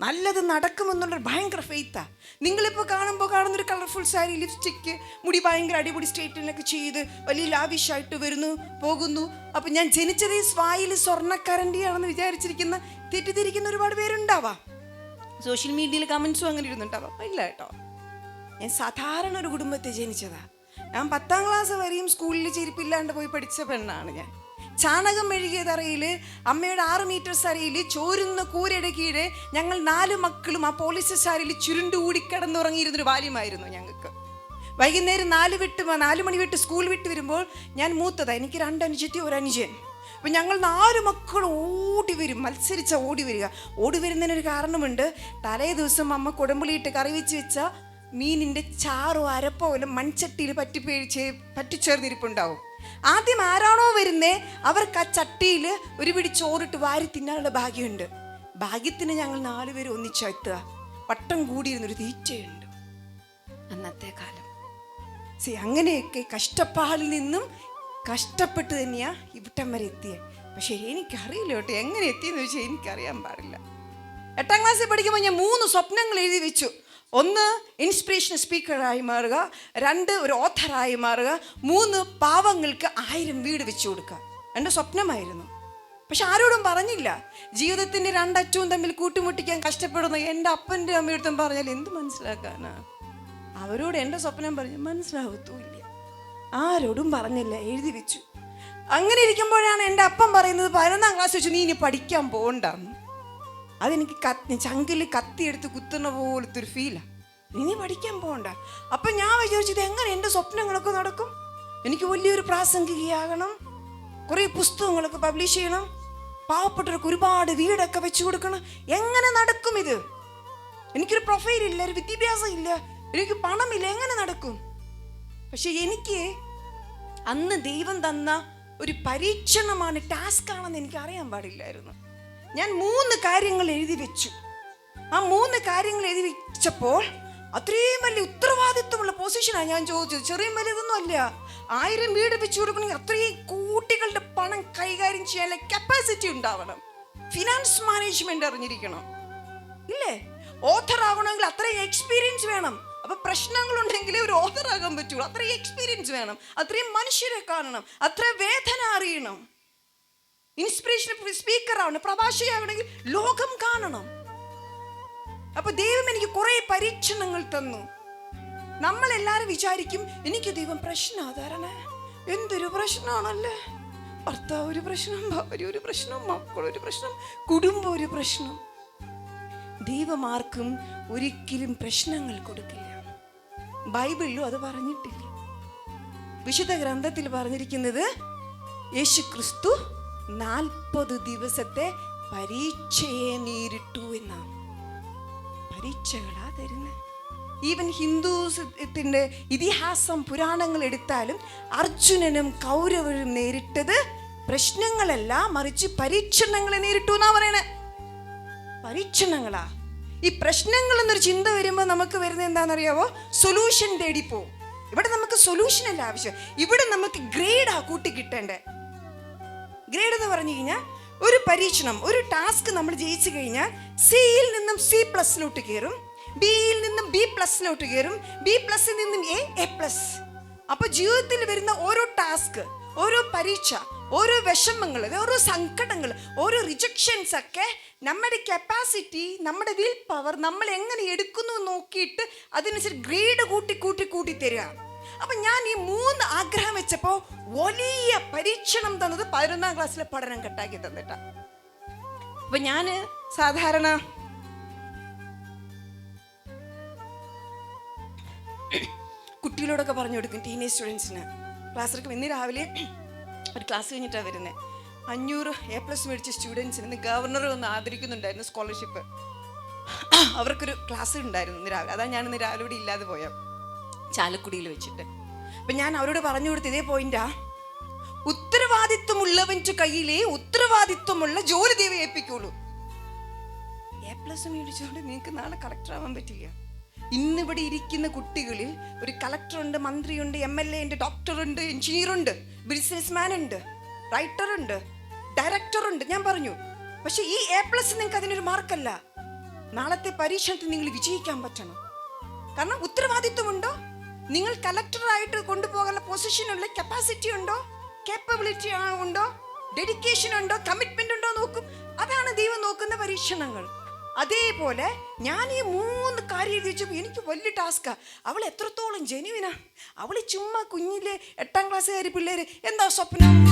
നല്ലത് നടക്കുമെന്നുള്ളൊരു ഭയങ്കര ഫെയ്ത്താ നിങ്ങളിപ്പോൾ കാണുമ്പോൾ കാണുന്നൊരു കളർഫുൾ സാരി ലിപ്സ്റ്റിക്ക് മുടി ഭയങ്കര അടിപൊളി സ്റ്റേറ്റിനൊക്കെ ചെയ്ത് വലിയ ലാവിഷായിട്ട് വരുന്നു പോകുന്നു. അപ്പം ഞാൻ ജനിച്ചത് ഈ സ്വായിൽ സ്വർണക്കരണ്ടിയാണെന്ന് വിചാരിച്ചിരിക്കുന്ന തെറ്റിദ്ധരിക്കുന്ന ഒരുപാട് പേരുണ്ടാവാം. സോഷ്യൽ മീഡിയയിൽ കമൻസും അങ്ങനെ ഇരുന്നുണ്ടാവാം ഇല്ല കേട്ടോ. ഞാൻ സാധാരണ ഒരു കുടുംബത്തെ ജനിച്ചതാണ് ഞാൻ പത്താം ക്ലാസ് വരെയും സ്കൂളിൽ ചെരുപ്പില്ലാണ്ട് പോയി പഠിച്ച പെണ്ണാണ് ഞാൻ. ചാണകം മെഴുകിയ തറയിൽ അമ്മയുടെ ആറ് മീറ്റർ സരയിൽ ചോരുന്ന കൂരയുടെ കീഴെ ഞങ്ങൾ നാല് മക്കളും ആ പോലീസ് സാരിയിൽ ചുരുണ്ടുകൂടി കിടന്നുറങ്ങിയിരുന്നൊരു ബാല്യമായിരുന്നു ഞങ്ങൾക്ക്. വൈകുന്നേരം നാല് വിട്ട് നാല് മണി വിട്ട് സ്കൂൾ വിട്ട് വരുമ്പോൾ ഞാൻ മൂത്തതാണ് എനിക്ക് രണ്ട് അനുജത്തി ഒരു അനുജൻ അപ്പം ഞങ്ങൾ നാല് മക്കൾ ഓടി വരും മത്സരിച്ച ഓടി വരിക. ഓടി വരുന്നതിനൊരു കാരണമുണ്ട് തലേ ദിവസം അമ്മ കുടമ്പുളിയിട്ട് കറി വെച്ച് വെച്ച മീനിന്റെ ചാറോ അരപ്പോ പോലും മൺചട്ടിയിൽ പറ്റി പറ്റിച്ചേർന്നിരിപ്പുണ്ടാവും. ആദ്യം ആരാണോ വരുന്നേ അവർക്ക് ആ ചട്ടിയിൽ ഒരു പിടി ചോറിട്ട് വാരി തിന്നാനുള്ള ഭാഗ്യമുണ്ട്. ഭാഗ്യത്തിന് ഞങ്ങൾ നാലുപേരും ഒന്നിച്ചെത്തുക പട്ടം കൂടിയിരുന്നൊരു തീറ്റയുണ്ട്. അന്നത്തെ കാലം. സി അങ്ങനെയൊക്കെ കഷ്ടപ്പാടിൽ നിന്നും കഷ്ടപ്പെട്ട് തന്നെയാ ഇവിട്ടം വരെ എത്തിയത് പക്ഷെ എനിക്കറിയില്ല കേട്ടോ എങ്ങനെ എത്തിയെന്ന് വെച്ചാൽ എനിക്കറിയാൻ പാടില്ല. എട്ടാം ക്ലാസ്സിൽ പഠിക്കുമ്പോൾ ഞാൻ മൂന്ന് സ്വപ്നങ്ങൾ എഴുതി വെച്ചു. ഒന്ന് ഇൻസ്പിറേഷൻ സ്പീക്കറായി മാറുക രണ്ട് ഒരു ഓഥറായി മാറുക മൂന്ന് പാവങ്ങൾക്ക് ആയിരം വീട് വെച്ചു കൊടുക്കുക. എന്റെ സ്വപ്നമായിരുന്നു. പക്ഷെ ആരോടും പറഞ്ഞില്ല. ജീവിതത്തിന്റെ രണ്ടറ്റവും തമ്മിൽ കൂട്ടിമുട്ടിക്കാൻ കഷ്ടപ്പെടുന്ന എന്റെ അപ്പന്റെ അമ്മയടുത്തും പറഞ്ഞാൽ എന്ത് മനസ്സിലാക്കാനാ? അവരോട് എന്റെ സ്വപ്നം പറഞ്ഞ് മനസ്സിലാവത്തുമില്ല. ആരോടും പറഞ്ഞില്ല എഴുതി വെച്ചു. അങ്ങനെ ഇരിക്കുമ്പോഴാണ് എന്റെ അപ്പം പറയുന്നത് പതിനൊന്നാം ക്ലാസ് വെച്ച് നീ ഇനി പഠിക്കാൻ പോകണ്ടെന്ന് അതെനിക്ക് കത്തി ചങ്കിൽ കത്തിയെടുത്ത് കുത്തുന്ന പോലത്തെ ഒരു ഫീലാണ് ഇനി പഠിക്കാൻ പോകണ്ട അപ്പം ഞാൻ വിചാരിച്ചത് എങ്ങനെ എന്റെ സ്വപ്നങ്ങളൊക്കെ നടക്കും? എനിക്ക് വലിയൊരു പ്രാസംഗികയാകണം. കുറേ പുസ്തകങ്ങളൊക്കെ പബ്ലിഷ് ചെയ്യണം. പാവപ്പെട്ടവർക്ക് ഒരുപാട് വീടൊക്കെ വെച്ചു കൊടുക്കണം. എങ്ങനെ നടക്കും ഇത്? എനിക്കൊരു പ്രൊഫൈൽ ഇല്ല ഒരു വിദ്യാഭ്യാസം ഇല്ല എനിക്ക് പണമില്ല എങ്ങനെ നടക്കും? പക്ഷെ എനിക്ക് അന്ന് ദൈവം തന്ന ഒരു പരീക്ഷണമാണ് ടാസ്ക് ആണെന്ന് എനിക്ക് അറിയാൻ പാടില്ലായിരുന്നു. ഞാൻ മൂന്ന് കാര്യങ്ങൾ എഴുതി വെച്ചു. ആ മൂന്ന് കാര്യങ്ങൾ എഴുതി വെച്ചപ്പോൾ അത്രയും വലിയ ഉത്തരവാദിത്വമുള്ള പൊസിഷനാണ് ഞാൻ ചോദിച്ചത്. ചെറിയ വലുതൊന്നും അല്ല. ആയിരം വീട് വെച്ച് കൊടുക്കണമെങ്കിൽ അത്രയും കോടികളുടെ പണം കൈകാര്യം ചെയ്യാനുള്ള കപ്പാസിറ്റി ഉണ്ടാവണം. ഫിനാൻസ് മാനേജ്മെന്റ് അറിഞ്ഞിരിക്കണം. ഇല്ലേ? ഓഥർ ആവണമെങ്കിൽ അത്രയും എക്സ്പീരിയൻസ് വേണം. അപ്പൊ പ്രശ്നങ്ങൾ ഉണ്ടെങ്കിലേ ഒരു ഓഥർ ആകാൻ പറ്റുള്ളൂ അത്രയും എക്സ്പീരിയൻസ് വേണം. അത്രയും മനുഷ്യരെ കാണണം. അത്ര വേദന അറിയണം. ഇൻസ്പിറേഷൻ സ്പീക്കർ ആവണം പ്രഭാഷകയാവണമെങ്കിൽ ലോകം കാണണം. അപ്പൊ ദൈവം എനിക്ക് കുറെ പരീക്ഷണങ്ങൾ തന്നു. നമ്മൾ എല്ലാരും വിചാരിക്കും എനിക്ക് ദൈവം പ്രശ്നം എന്തൊരു പ്രശ്നമാണല്ലേ? ഭർത്താവ് ഒരു പ്രശ്നം ഭാര്യ ഒരു പ്രശ്നം ഒരു പ്രശ്നം കുടുംബം ഒരു പ്രശ്നം. ദൈവം ആർക്കും ഒരിക്കലും പ്രശ്നങ്ങൾ കൊടുക്കില്ല. ബൈബിളിലും അത് പറഞ്ഞിട്ടില്ല. വിശുദ്ധ ഗ്രന്ഥത്തിൽ പറഞ്ഞിരിക്കുന്നത് യേശു ക്രിസ്തു നാൽപ്പത് ദിവസത്തെ പരീക്ഷയെ നേരിട്ടു എന്നാണ്. പരീക്ഷകളാ തരുന്നത് ഈവൻ ഹിന്ദുസത്തിന്റെ ഇതിഹാസം പുരാണങ്ങൾ എടുത്താലും അർജുനനും കൗരവരും നേരിട്ടത് പ്രശ്നങ്ങളല്ല മറിച്ച് പരീക്ഷണങ്ങളെ നേരിട്ടു എന്നാ പറയണേ. പരീക്ഷണങ്ങളാ. ഈ പ്രശ്നങ്ങൾ എന്നൊരു ചിന്ത വരുമ്പോൾ നമുക്ക് വരുന്നത് എന്താണെന്നറിയാവോ? സൊല്യൂഷൻ തേടി പോവും. ഇവിടെ നമുക്ക് സൊല്യൂഷൻ അല്ല ആവശ്യം. ഇവിടെ നമുക്ക് ഗ്രേഡാ കൂട്ടി കിട്ടേണ്ടേ. ഗ്രേഡ് എന്ന് പറഞ്ഞു കഴിഞ്ഞാൽ ഒരു പരീക്ഷണം ഒരു ടാസ്ക് നമ്മൾ ജയിച്ചു കഴിഞ്ഞാൽ സിയിൽ നിന്നും സി പ്ലസിലോട്ട് കയറും ബിയിൽ നിന്നും ബി പ്ലസിലോട്ട് കയറും ബി പ്ലസിൽ നിന്നും എ എ പ്ലസ് അപ്പോൾ ജീവിതത്തിൽ വരുന്ന ഓരോ ടാസ്ക് ഓരോ പരീക്ഷ ഓരോ വിഷമങ്ങൾ ഓരോ സങ്കടങ്ങൾ ഓരോ റിജക്ഷൻസ് ഒക്കെ നമ്മുടെ കപ്പാസിറ്റി നമ്മുടെ വിൽ പവർ നമ്മൾ എങ്ങനെ എടുക്കുന്നു നോക്കിയിട്ട് അതിനനുസരിച്ച് ഗ്രേഡ് കൂട്ടി കൂട്ടി കൂട്ടി തരിക. അപ്പൊ ഞാൻ ഈ മൂന്ന് ആഗ്രഹം വെച്ചപ്പോ വലിയ പരീക്ഷണം തന്നത് പതിനൊന്നാം ക്ലാസ്സിലെ പഠനം കട്ടാക്കി തന്നിട്ട. അപ്പൊ ഞാൻ സാധാരണ കുട്ടികളോടൊക്കെ പറഞ്ഞു കൊടുക്കും ടീനേജ് സ്റ്റുഡൻസിന് ക്ലാസ് എടുക്കും ഇന്ന് രാവിലെ ഒരു ക്ലാസ് കഴിഞ്ഞിട്ടാണ് വരുന്നത് അഞ്ഞൂറ് എ പ്ലസ് മേടിച്ച സ്റ്റുഡൻസിന് ഇന്ന് ഗവർണർ ഒന്ന് ആദരിക്കുന്നുണ്ടായിരുന്നു സ്കോളർഷിപ്പ് അവർക്കൊരു ക്ലാസ് ഉണ്ടായിരുന്നു ഇന്ന് രാവിലെ. അതാണ് ഞാൻ ഇന്ന് രാവിലെ ഇവിടെ ഇല്ലാതെ പോയത് ചാലക്കുടിയിൽ വെച്ചിട്ട്. അപ്പം ഞാൻ അവരോട് പറഞ്ഞു കൊടുത്ത് ഇതേ പോയിന്റാ ഉത്തരവാദിത്വമുള്ളവന്റെ കയ്യിലേ ഉത്തരവാദിത്വമുള്ള ജോലി ദൈവം ഏൽപ്പിക്കുള്ളൂ. എ പ്ലസ് മേടിച്ചുകൊണ്ട് നിങ്ങൾക്ക് നാളെ കളക്ടർ ആവാൻ പറ്റില്ല. ഇന്നിവിടെ ഇരിക്കുന്ന കുട്ടികളിൽ ഒരു കളക്ടറുണ്ട് മന്ത്രിയുണ്ട് എം എൽ എ ഉണ്ട് ഡോക്ടറുണ്ട് എഞ്ചിനീയറുണ്ട് ബിസിനസ്മാൻ ഉണ്ട് ഡയറക്ടർ ഉണ്ട് ഞാൻ പറഞ്ഞു. പക്ഷെ ഈ എ പ്ലസ് നിങ്ങൾക്ക് അതിനൊരു മാർക്കല്ല. നാളത്തെ പരീക്ഷണത്തിൽ നിങ്ങൾ വിജയിക്കാൻ പറ്റണം. കാരണം ഉത്തരവാദിത്വമുണ്ടോ? നിങ്ങൾ കലക്ടറായിട്ട് കൊണ്ടുപോകാനുള്ള പൊസിഷനുള്ള കപ്പാസിറ്റി ഉണ്ടോ? കേപ്പബിലിറ്റി ഉണ്ടോ? ഡെഡിക്കേഷൻ ഉണ്ടോ? കമ്മിറ്റ്മെന്റ് ഉണ്ടോ നോക്കും. അതാണ് ദൈവം നോക്കുന്ന പരീക്ഷണങ്ങൾ. അതേപോലെ ഞാൻ ഈ മൂന്ന് കാര്യം ചോദിച്ചപ്പോൾ എനിക്ക് വലിയ ടാസ്ക്കാണ് അവൾ എത്രത്തോളം ജെനുവിനാ അവൾ ചുമ്മാ കുഞ്ഞിലെ എട്ടാം ക്ലാസ്സുകാരി പിള്ളേർ എന്താ സ്വപ്നം?